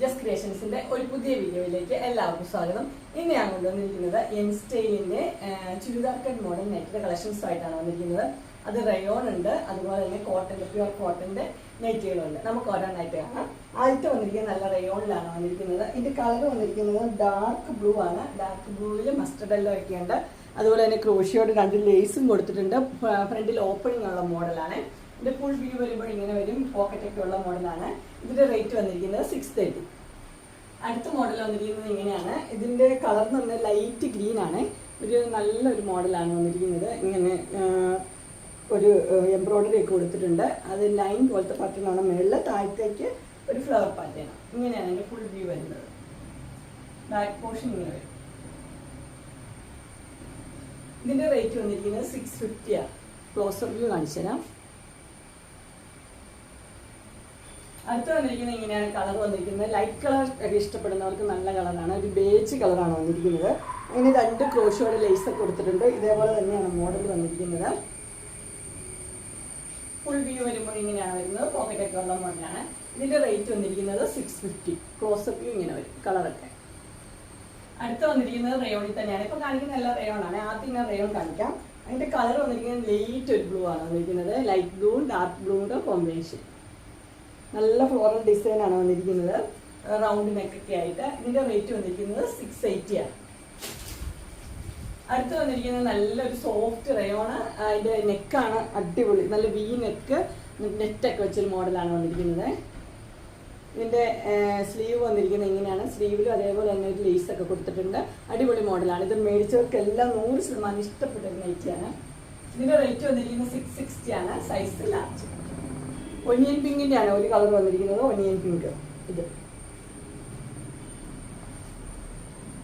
Just ക്രിയേഷൻസിന്റെ ഒരു പുതിയ വീഡിയോയിലേക്ക് എല്ലാവർക്കും സ്വാഗതം. ഇന്ന് ഞാൻ കൊണ്ടുവന്നിരിക്കുന്നത് എം സ്റ്റൈലിന്റെ ചുരിദാർ കട്ട് മോഡൽ നെറ്റിന്റെ കളക്ഷൻസ് ആയിട്ടാണ് വന്നിരിക്കുന്നത്. അത് റയോൺ ഉണ്ട് അതുപോലെ തന്നെ കോട്ടന്റെ പ്യുവർ കോട്ടന്റെ നെറ്റുകളുണ്ട് നമുക്ക് ഓരോന്നായിട്ട് കാണാം. ആദ്യത്തെ വന്നിരിക്കുന്നത് നല്ല റയോണിലാണ് വന്നിരിക്കുന്നത്. ഇതിന്റെ കളർ വന്നിരിക്കുന്നത് ഡാർക്ക് ബ്ലൂ ആണ്. ഡാർക്ക് ബ്ലൂവിൽ മസ്റ്റർഡ് എല്ലോ ഒക്കെയുണ്ട്. അതുപോലെ തന്നെ ക്രോഷിയോട് രണ്ട് ലേസും കൊടുത്തിട്ടുണ്ട്. ഫ്രണ്ടിൽ ഓപ്പണിംഗ് ഉള്ള മോഡലാണ് ഇതിന്റെ ഫുൾ വ്യൂ വരുമ്പോൾ ഇങ്ങനെ വരും. പോക്കറ്റ് ഒക്കെ ഉള്ള മോഡലാണ് ഇതിന്റെ റേറ്റ് വന്നിരിക്കുന്നത് സിക്സ് തേർട്ടി അടുത്ത മോഡൽ വന്നിരിക്കുന്നത് ഇങ്ങനെയാണ്. ഇതിന്റെ കളർ എന്ന് പറഞ്ഞാൽ ലൈറ്റ് ഗ്രീൻ ആണ്. ഒരു നല്ലൊരു മോഡലാണ് വന്നിരിക്കുന്നത്. ഇങ്ങനെ ഒരു എംബ്രോയ്ഡറി ഒക്കെ കൊടുത്തിട്ടുണ്ട്. അത് ലൈൻ പോലത്തെ പാറ്റേണാണ് മുകളിൽ താഴത്തേക്ക് ഒരു ഫ്ലവർ പാറ്റേൺ ഇങ്ങനെയാണ് അതിന്റെ ഫുൾ വ്യൂ വരുന്നത്. ബാക്ക് പോർഷൻ ഇങ്ങനെ വരും. റേറ്റ് വന്നിരിക്കുന്നത് സിക്സ് ഫിഫ്റ്റിയാണ് ക്ലോസർ വ്യൂ കാണിച്ചു തരാം അടുത്ത വന്നിരിക്കുന്നത് ഇങ്ങനെയാണ് കളർ വന്നിരിക്കുന്നത്. ലൈറ്റ് കളർ ഒക്കെ ഇഷ്ടപ്പെടുന്നവർക്ക് നല്ല കളറാണ് ഒരു ബേച്ച് കളറാണ് വന്നിരിക്കുന്നത്. ഇങ്ങനെ രണ്ട് ക്രോഷോടെ ലേസ് ഒക്കെ കൊടുത്തിട്ടുണ്ട്. ഇതേപോലെ തന്നെയാണ് മോഡൽ വന്നിരിക്കുന്നത്. ഫുൾ വ്യൂ വരുമ്പോൾ ഇങ്ങനെയാണ് വരുന്നത്. പോക്കറ്റ് ഒക്കെ ഉള്ള മോഡലാണ് ഇതിന്റെ റേറ്റ് വന്നിരിക്കുന്നത് സിക്സ് ഫിഫ്റ്റി ക്ലോസപ്പ് വ്യൂ ഇങ്ങനെ വരും. കളറൊക്കെ അടുത്ത് വന്നിരിക്കുന്നത് റയോണിൽ തന്നെയാണ്. ഇപ്പൊ കാണിക്കുന്ന എല്ലാ റയോണാണ് ആദ്യം ഞാൻ റയോൺ കാണിക്കാം. അതിന്റെ കളർ വന്നിരിക്കുന്നത് ലൈറ്റ് ഒരു ബ്ലൂ ആണ് വന്നിരിക്കുന്നത്. Light blue dark blue combination നല്ല ഫ്ലോറൽ ഡിസൈൻ ആണ് വന്നിരിക്കുന്നത്. റൗണ്ട് നെക്കൊക്കെ ആയിട്ട്. ഇതിന്റെ റേറ്റ് വന്നിരിക്കുന്നത് സിക്സ് എയ്റ്റി ആണ്. അടുത്ത് വന്നിരിക്കുന്നത് നല്ലൊരു സോഫ്റ്റ് റയോണ് അതിന്റെ നെക്കാണ് അടിപൊളി. നല്ല വി നെക്ക് നെറ്റൊക്കെ വെച്ചൊരു മോഡലാണ് വന്നിരിക്കുന്നത്. ഇതിന്റെ സ്ലീവ് വന്നിരിക്കുന്നത് ഇങ്ങനെയാണ്. സ്ലീവിലും അതേപോലെ തന്നെ ഒരു ലേസ് ഒക്കെ കൊടുത്തിട്ടുണ്ട്. അടിപൊളി മോഡലാണ് ഇത് മേടിച്ചവർക്കെല്ലാം നൂറ് ശതമാനം ഇഷ്ടപ്പെട്ട നൈറ്റിയാണ് ഇതിന്റെ റേറ്റ് വന്നിരിക്കുന്നത് സിക്സ് സിക്സ്റ്റി ആണ്. സൈസ് ലാർജ് ഒനിയൻ പിങ്കിന്റെ ആണ് ഒരു കളർ വന്നിരിക്കുന്നത്. Onion pink. ഇത്.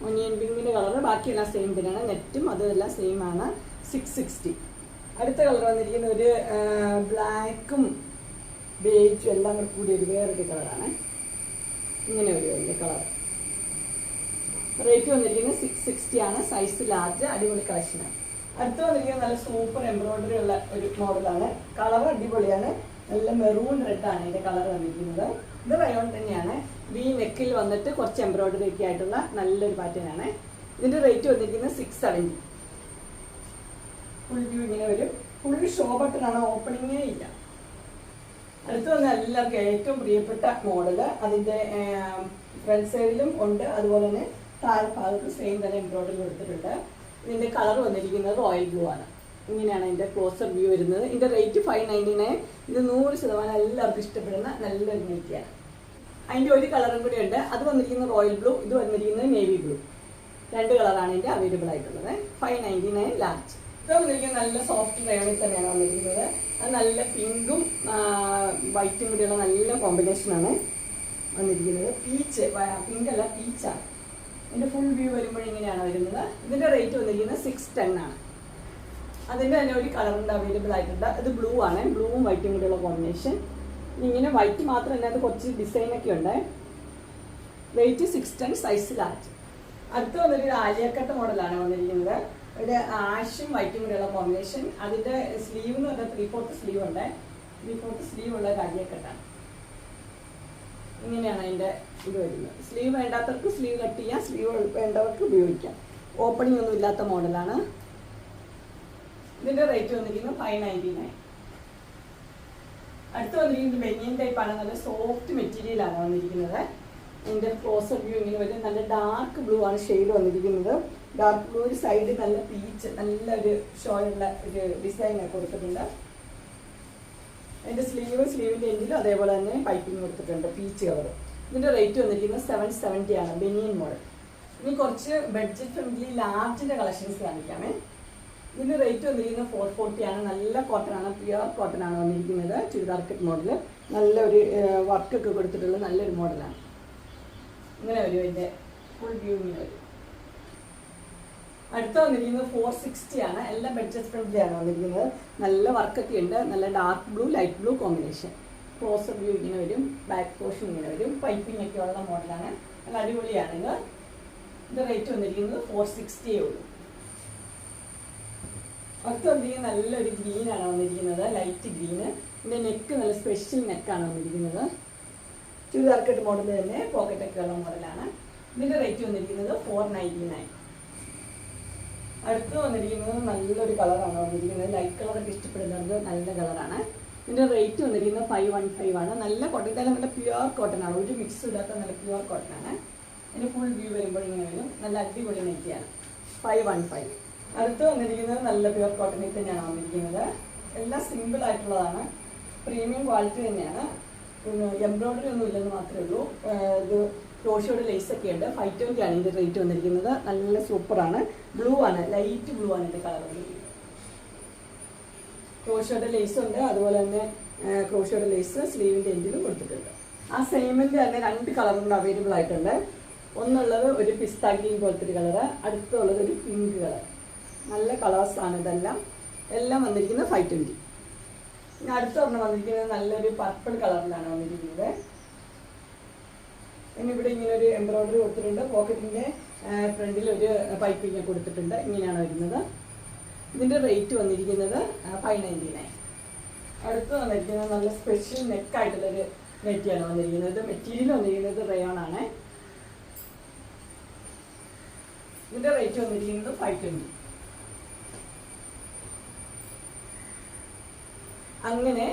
ഒനിയൻ പിങ്കിന്റെ കളർ. ബാക്കിയെല്ലാം സെയിം തന്നെയാണ്. നെറ്റും അതെല്ലാം സെയിം ആണ്. സിക്സ് സിക്സ്റ്റി അടുത്ത കളർ വന്നിരിക്കുന്ന ഒരു ബ്ലാക്കും ബേജും എല്ലാം കൂടെ കൂടി ഒരു വേറൊരു കളറാണ് ഇങ്ങനെ ഒരു വലിയ കളർ. റേറ്റ് വന്നിരിക്കുന്നത് സിക്സ് സിക്സ്റ്റി ആണ്. സൈസ് ലാർജ് അടിപൊളി കളക്ഷനാണ് അടുത്ത് വന്നിരിക്കുന്നത് നല്ല സൂപ്പർ എംബ്രോയിഡറി ഉള്ള ഒരു മോഡലാണ് കളർ അടിപൊളിയാണ്. നല്ല മെറൂൺ റെഡ് ആണ് ഇതിന്റെ കളർ വന്നിരിക്കുന്നത്. ഇത് റയോൺ തന്നെയാണ്. വി നെക്കിൽ വന്നിട്ട് കുറച്ച് എംബ്രോയിഡറി ഒക്കെ ആയിട്ടുള്ള നല്ലൊരു പാറ്റേൺ ആണ്. ഇതിന്റെ റേറ്റ് വന്നിരിക്കുന്നത് സിക്സ് സെവന്റി ഫുൾ വ്യൂ ഇങ്ങനെ വരും. ഫുൾ ഷോ ബട്ടണാണ് ഓപ്പണിങ്ങേ ഇല്ല. അടുത്ത് വന്ന എല്ലാവർക്കും ഏറ്റവും പ്രിയപ്പെട്ട മോഡൽ അതിന്റെ ഫ്രണ്ട് സൈഡിലും ഉണ്ട്. അതുപോലെ തന്നെ താഴെ ഭാഗത്ത് സെയിം തന്നെ എംബ്രോയിഡറി കൊടുത്തിട്ടുണ്ട്. ഇതിന്റെ കളർ വന്നിരിക്കുന്നത് റോയൽ ബ്ലൂ ആണ്. ഇങ്ങനെയാണ് എന്റെ ക്ലോസർ വ്യൂ വരുന്നത്. ഇതിന്റെ റേറ്റ് ഫൈവ് നയന്റി നയൻ ഇത് നൂറ് ശതമാനം എല്ലാവർക്കും ഇഷ്ടപ്പെടുന്ന നല്ലൊരു നൈറ്റിയാണ് അതിന്റെ ഒരു കളറും കൂടി ഉണ്ട്. അത് വന്നിരിക്കുന്നത് റോയൽ ബ്ലൂ ഇത് വന്നിരിക്കുന്നത് നേവി ബ്ലൂ രണ്ട് കളറാണ് ഇതിന്റെ അവൈലബിൾ ആയിട്ടുള്ളത്. ഫൈവ് നയന്റി നയൻ ലാർജ് ഇത് വന്നിരിക്കുന്നത് നല്ല സോഫ്റ്റ് റയോണിൽ തന്നെയാണ് വന്നിരിക്കുന്നത്. അത് നല്ല പിങ്കും വൈറ്റും കൂടിയുള്ള നല്ല കോമ്പിനേഷനാണ് വന്നിരിക്കുന്നത്. പീച്ച് പിങ്ക് അല്ല പീച്ചാണ് ഇതിന്റെ ഫുൾ വ്യൂ വരുമ്പോൾ ഇങ്ങനെയാണ് വരുന്നത്. ഇതിന്റെ റേറ്റ് വന്നിരിക്കുന്നത് സിക്സ് ടെൻ ആണ്. അതിന്റെ തന്നെ ഒരു കളറുണ്ട് അവൈലബിൾ ആയിട്ടുണ്ട്. അത് ബ്ലൂ ആണ്. ബ്ലൂവും വൈറ്റും കൂടെയുള്ള കോമ്പിനേഷൻ ഇങ്ങനെ വൈറ്റ് മാത്രമല്ല അത് കുറച്ച് ഡിസൈൻ ഒക്കെ ഉണ്ട്. Weight six ten size large അടുത്ത വന്നൊരു ആലിയക്കട്ട മോഡലാണ് വന്നിരിക്കുന്നത്. ഒരു ആഷും വൈറ്റും കൂടെയുള്ള കോമ്പിനേഷൻ അതിന്റെ സ്ലീവ് എന്ന് പറഞ്ഞാൽ ത്രീ ഫോർത്ത് സ്ലീവ് ഉണ്ട്. ത്രീ ഫോർത്ത് സ്ലീവ് ഉള്ള ഒരു ആലിയക്കട്ടാണ്. ഇങ്ങനെയാണ് അതിന്റെ ഇത് വരുന്നത്. സ്ലീവ് വേണ്ടാത്തവർക്ക് സ്ലീവ് കട്ട് ചെയ്യാം. സ്ലീവ് വേണ്ടവർക്ക് ഉപയോഗിക്കാം. ഓപ്പണിംഗ് ഒന്നും ഇല്ലാത്ത മോഡലാണ് ഇതിന്റെ റേറ്റ് വന്നിരിക്കുന്നത് ഫൈവ് നയന്റി നയൻ അടുത്ത് വന്നിരിക്കുന്നത് ബെനിയൻ ആണ്. നല്ല സോഫ്റ്റ് മെറ്റീരിയലാണ് വന്നിരിക്കുന്നത്. ഇതിന്റെ ക്ലോസർ വ്യൂ ഇങ്ങനെ വരും. നല്ല ഡാർക്ക് ബ്ലൂ ആണ് ഷെയ്ഡ് വന്നിരിക്കുന്നത്. ഡാർക്ക് ബ്ലൂ ഒരു സൈഡ് നല്ല പീച്ച് നല്ല നല്ലൊരു ഷോയുള്ള ഒരു ഡിസൈൻ കൊടുത്തിട്ടുണ്ട്. അതിന്റെ സ്ലീവ് സ്ലീവിന്റെ എൻഡിലും അതേപോലെ തന്നെ പൈപ്പിംഗ് കൊടുത്തിട്ടുണ്ട് പീച്ച് കളർ ഇതിന്റെ റേറ്റ് വന്നിരിക്കുന്നത് സെവൻ സെവന്റി ആണ് ബെനിയൻ മോഡൽ ഇനി കുറച്ച് ബഡ്ജറ്റ് ഫ്രണ്ട്ലി ലാർജിന്റെ കളക്ഷൻസ് കാണിക്കാമേ. ഇതിന്റെ റേറ്റ് വന്നിരിക്കുന്നത് ഫോർ ഫോർട്ടി ആണ്. നല്ല കോട്ടൺ ആണ്. പ്യുവർ കോട്ടൺ ആണ് വന്നിരിക്കുന്നത്. ചുരിദാർ കട്ട് മോഡൽ നല്ലൊരു വർക്കൊക്കെ കൊടുത്തിട്ടുള്ള നല്ലൊരു മോഡലാണ് ഇങ്ങനെ വരും അതിന്റെ ഫുൾ വ്യൂ ഇങ്ങനെ വരും. അടുത്ത വന്നിരിക്കുന്നത് ഫോർ സിക്സ്റ്റി ആണ്. എല്ലാം ബഡ്ജറ്റ് ഫ്രണ്ട്ലി ആണ് വന്നിരിക്കുന്നത്. നല്ല വർക്കൊക്കെ ഉണ്ട്. നല്ല dark blue light blue combination closer view ഇങ്ങനെ വരും. ബാക്ക് പോർഷൻ ഇങ്ങനെ വരും. പൈപ്പിംഗ് ഒക്കെ ഉള്ള മോഡലാണ് നല്ല അടിപൊളിയാണ് ഇത്. റേറ്റ് വന്നിരിക്കുന്നത് ഫോർ സിക്സ്റ്റിയേ ഉള്ളൂ. ചെയ്യും നല്ലൊരു ഗ്രീൻ ആണ് വന്നിരിക്കുന്നത്. ലൈറ്റ് ഗ്രീന് ഇതിന്റെ നെക്ക് നല്ല സ്പെഷ്യൽ നെക്കാണ് വന്നിരിക്കുന്നത്. ചുരിദാർ കട്ട് മോഡൽ തന്നെ. പോക്കറ്റ് ഒക്കെ ഉള്ള മോഡലാണ് ഇതിന്റെ റേറ്റ് വന്നിരിക്കുന്നത് ഫോർ നയന്റി നയൻ അടുത്ത് വന്നിരിക്കുന്നത് നല്ലൊരു കളറാണ് വന്നിരിക്കുന്നത്. ലൈറ്റ് കളറൊക്കെ ഇഷ്ടപ്പെടുന്നത് നല്ല കളറാണ് ഇതിന്റെ റേറ്റ് വന്നിരിക്കുന്നത് ഫൈവ് വൺ ഫൈവ് ആണ്. നല്ല കോട്ടൺ ഇതായാലും നല്ല പ്യുവർ കോട്ടൺ ആണ്. ഒരു മിക്സ് ഇടാത്ത നല്ല പ്യുവർ കോട്ടൺ ആണ്. അതിന് ഫുൾ വ്യൂ വരുമ്പോൾ നല്ല അടിപൊളി നെറ്റിയാണ് ഫൈവ് വൺ ഫൈവ് അടുത്ത് വന്നിരിക്കുന്നത് നല്ല പ്യുവർ കോട്ടണിൽ തന്നെയാണ് വന്നിരിക്കുന്നത്. എല്ലാം സിമ്പിൾ ആയിട്ടുള്ളതാണ്. പ്രീമിയം ക്വാളിറ്റി തന്നെയാണ്. എംബ്രോയിഡറി ഒന്നും ഇല്ലെന്ന് മാത്രമേ ഉള്ളൂ. ഇത് ക്രോഷിയോട് ലേസ് ഒക്കെ ഉണ്ട്. ഫൈവ് ട്വന്റി ആണ് ഇതിന്റെ റേറ്റ് വന്നിരിക്കുന്നത്. നല്ല സൂപ്പറാണ് ബ്ലൂ ആണ്. ലൈറ്റ് ബ്ലൂ ആണ് ഇതിന്റെ കളർ വന്നിരിക്കുന്നത്. ക്രോഷിയോടെ ലേസ് ഉണ്ട്. അതുപോലെ തന്നെ ക്രോഷിയോടെ ലേസ് സ്ലീവിന്റെ എൻഡിലും കൊടുത്തിട്ടുണ്ട്. ആ സെയിമിന്റെ തന്നെ രണ്ട് കളറുണ്ട് അവൈലബിൾ ആയിട്ടുണ്ട്. ഒന്നുള്ളത് ഒരു പിസ്താഗ്രീൻ പോലത്തെ ഒരു കളറ് അടുത്തുള്ളത് ഒരു പിങ്ക് കളർ നല്ല കളേഴ്സ് ആണ് ഇതെല്ലാം. എല്ലാം വന്നിരിക്കുന്നത് ഫൈവ് ട്വന്റി പിന്നെ അടുത്ത ഒരെണ്ണം വന്നിരിക്കുന്നത് നല്ലൊരു പർപ്പിൾ കളറിലാണ് വന്നിരിക്കുന്നത്. പിന്നെ ഇവിടെ ഇങ്ങനെ ഒരു എംബ്രോയിഡറി കൊടുത്തിട്ടുണ്ട് പോക്കറ്റിന്റെ ഫ്രണ്ടിൽ ഒരു പൈപ്പിങ് കൊടുത്തിട്ടുണ്ട്. ഇങ്ങനെയാണ് വരുന്നത്. ഇതിന്റെ റേറ്റ് വന്നിരിക്കുന്നത് ഫൈവ് നയന്റി നയൻ അടുത്ത് വന്നിരിക്കുന്നത് നല്ല സ്പെഷ്യൽ നെക്കായിട്ടുള്ളൊരു നെറ്റിയാണ് വന്നിരിക്കുന്നത്. മെറ്റീരിയൽ വന്നിരിക്കുന്നത് റയോൺ ആണ്. ഇതിന്റെ റേറ്റ് വന്നിരിക്കുന്നത് ഫൈവ് ട്വന്റി അങ്ങനെ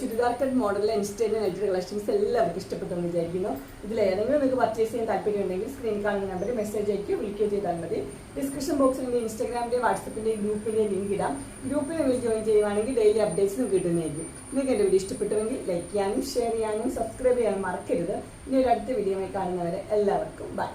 ചുരിദാർ കട്ട് മോഡലിലെ എൻസ്റ്റൈൻ നെറ്റ് കളക്ഷൻസ് എല്ലാവർക്കും ഇഷ്ടപ്പെട്ടെന്ന് വിചാരിക്കുന്നു. ഇതിൽ ഏതെങ്കിലും നിങ്ങൾക്ക് പർച്ചേസ് ചെയ്യാൻ താല്പര്യം ഉണ്ടെങ്കിൽ സ്ക്രീൻ കാണുന്ന നമ്പറിൽ മെസ്സേജ് അയക്കുകയോ വിളിക്കുകയോ ചെയ്താൽ മതി. ഡിസ്ക്രിപ്ഷൻ ബോക്സിൽ എന്റെ ഇൻസ്റ്റാഗ്രാമിന്റെ വാട്സപ്പിന്റെ ഗ്രൂപ്പിന്റെ ലിങ്ക് ഇടാം. ഗ്രൂപ്പിൽ നിങ്ങൾ ജോയിൻ ചെയ്യുവാണെങ്കിൽ ഡെയിലി അപ്ഡേറ്റ്സും കിട്ടുന്നതായിരിക്കും. നിങ്ങൾക്ക് എന്റെ വീഡിയോ ഇഷ്ടപ്പെട്ടുവെങ്കിൽ ലൈക്ക് ചെയ്യാനും ഷെയർ ചെയ്യാനും സബ്സ്ക്രൈബ് ചെയ്യാനും മറക്കരുത്. ഇനി ഒരു അടുത്ത വീഡിയോ കാണുന്നവരെ എല്ലാവർക്കും ബൈ